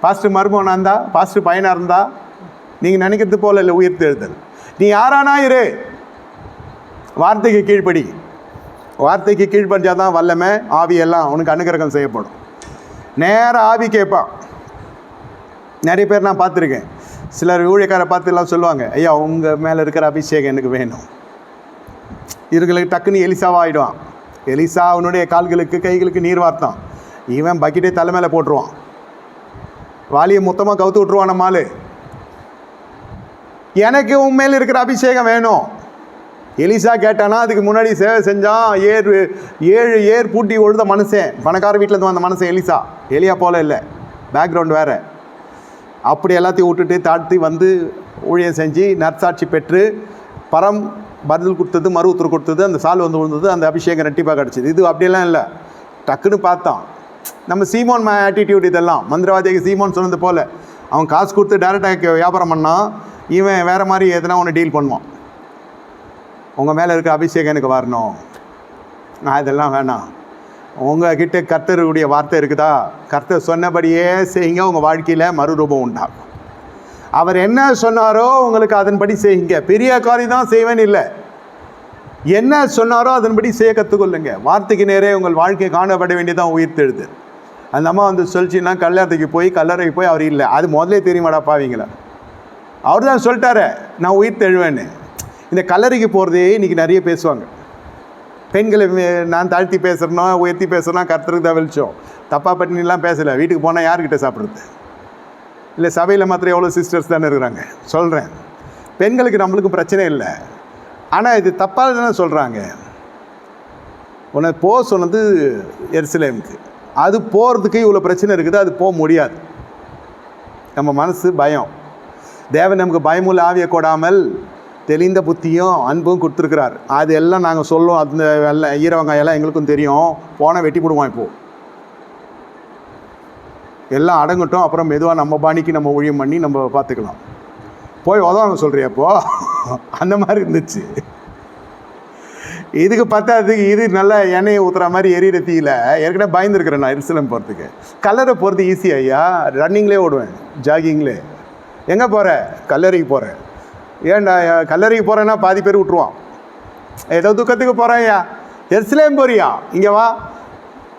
Pastor மருமகனாக இருந்தால் pastor பையனாக இருந்தா நீங்கள் நினைக்கிறது போல இல்லை உயிர் தேடுதல். நீ யாரானா இரு. வார்த்தைக்கு கீழ்ப்படி. வார்த்தைக்கு கீழ்ப்படிஞ்சால் தான் வல்லமை ஆவியெல்லாம் உனக்கு அனுகிரகம் செய்யப்படும். நேர ஆவி கேட்பான். நிறைய பேர் நான் பார்த்துருக்கேன். சிலர் ஊழியக்காரை பார்த்து எல்லாம் சொல்லுவாங்க ஐயா உங்கள் மேலே இருக்கிற அபிஷேகம் எனக்கு வேணும். இவர்களுக்கு டக்குன்னு எலிசாவாக ஆகிடுவான் எலிசா அவனுடைய கால்களுக்கு கைகளுக்கு நீர் வார்த்தான். இவன் பக்கெட்டே தலை மேலே போட்டுருவான். வாலியை மொத்தமாக கவுத்து விட்ருவான் நம்மால் எனக்கு உன் இருக்கிற அபிஷேகம் வேணும். எலிசா கேட்டானா அதுக்கு முன்னாடி சேவை செஞ்சான் ஏர் ஏழு ஏர் பூட்டி ஒழுத மனுஷன். பணக்கார வீட்டில் இருந்து வந்த மனுஷன் எலிசா. எலியா போல இல்லை. பேக்ரவுண்ட் வேறு. அப்படி எல்லாத்தையும் விட்டுட்டு தாழ்த்தி வந்து ஊழியம் செஞ்சு நற்சாட்சி பெற்று பரம் பதில் கொடுத்தது மறு உத்தரவு கொடுத்தது அந்த சால் வந்து விழுந்தது அந்த அபிஷேகம் ரெட்டிப்பாக கிடச்சிது. இது அப்படியெல்லாம் இல்லை. டக்குன்னு பார்த்தான். நம்ம சீமோன் ஆட்டிடியூட் இதெல்லாம். மந்திரவாதிக்கு சீமோன் சொன்னது போல் அவன் காசு கொடுத்து டேரெக்டாக வியாபாரம் பண்ணால் இவன் வேறு மாதிரி எதனா ஒன்று டீல் பண்ணுவான். உங்கள் மேலே இருக்க அபிஷேகம் எனக்கு வரணும். நான் இதெல்லாம் வேணாம். உங்ககிட்ட கர்த்தருடைய வார்த்தை இருக்குதா? கர்த்தர் சொன்னபடியே செய்யுங்க. உங்கள் வாழ்க்கையில் மறுரூபம் உண்டாகும். அவர் என்ன சொன்னாரோ உங்களுக்கு அதன்படி செய்யுங்க. பெரிய காரியம் தான் செய்வேன் இல்லை. என்ன சொன்னாரோ அதன்படி செய்ய கற்றுக்கொள்ளுங்க வார்த்தைக்கு நேரே உங்கள் வாழ்க்கை காணப்பட வேண்டியதான் உயிர்த்தெழுது அந்த அம்மா வந்து சொல்லிச்சுன்னா கல்யாணத்துக்கு போய் கல்லறைக்கு போய் அவர் இல்லை. அது முதல்ல தெரியுமாடா பாவீங்களா? அவர் தான் சொல்லிட்டாரு நான் உயிர் தெழுவேன்னு. இந்த கல்லறைக்கு போகிறதே இன்றைக்கி நிறைய பேசுவாங்க. பெண்களை நான் தாழ்த்தி பேசுகிறனோ உயர்த்தி பேசுகிறனா கர்த்தருக்கு தான் வெளிச்சோம். தப்பாக பட்டினிலாம் பேசலை. வீட்டுக்கு போனால் யார்கிட்ட சாப்பிட்றது? இல்லை சபையில் மாத்திரம் எவ்வளோ சிஸ்டர்ஸ் தானே இருக்கிறாங்க? சொல்கிறேன் பெண்களுக்கு நம்மளுக்கு பிரச்சனை இல்லை. ஆனால் இது தப்பாக தானே சொல்கிறாங்க உன போ சொன்னது எருசலேமுக்கு. அது போகிறதுக்கு இவ்வளோ பிரச்சனை இருக்குது அது போக முடியாது. நம்ம மனசு பயம். தேவன் நமக்கு பயமுள்ள ஆவியை கொடாமல் தெளிந்த புத்தியும் அன்பும் கொடுத்துருக்கிறார். அது எல்லாம் நாங்கள் சொல்லுவோம். அந்த எல்லாம் ஈரவங்க எல்லாம் எங்களுக்கும் தெரியும். போனால் வெட்டி போடுவோம் இப்போது எல்லாம் அடங்கட்டும். அப்புறம் மெதுவாக நம்ம பாணிக்கு நம்ம ஊழியம் பண்ணி நம்ம பார்த்துக்கலாம். போய் உதவாங்க சொல்கிறியப்போ அந்த மாதிரி இருந்துச்சு. இதுக்கு பத்தாததுக்கு இது நல்லா எண்ணெயை ஊற்றுற மாதிரி எரியிற தீயில ஏற்கனவே பயந்துருக்கிறேன் நான் எருசலம் போகிறதுக்கு கல்லறை போகிறது ஈஸி ஐயா? ரன்னிங்லேயே ஓடுவேன் ஜாகிங்லே எங்கே போகிற கல்லறைக்கு போகிறேன் ஏன்டா கல்லறைக்கு போகிறேன்னா பாதி பேர் விட்ருவான் ஏதோ துக்கத்துக்கு போகிறேன் ஐயா. எருசலேம் போறியா? இங்கே வா.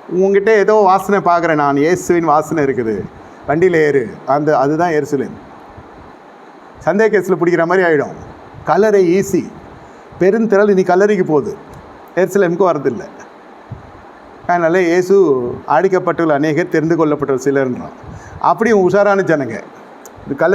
உங்ககிட்ட ஏதோ வாசனை பார்க்குறேன் நான். இயேசுவின் வாசனை இருக்குது. வண்டியில் ஏறு. அந்த அதுதான் எருசலேம். சந்தேக கேஸில் பிடிக்கிற மாதிரி ஆகிடும் கலரை ஈஸி பெருந்திரள் இனி கல்லறைக்கு போகுது. எருசலேமுக்கு வரதில்லை. அதனால் இயேசு அடிக்கப்பட்டுள்ள அநேகர் தெரிந்து கொள்ளப்பட்ட சிலர்ன்றான். அப்படியும் உஷாரான ஜனங்க. இது கல்ல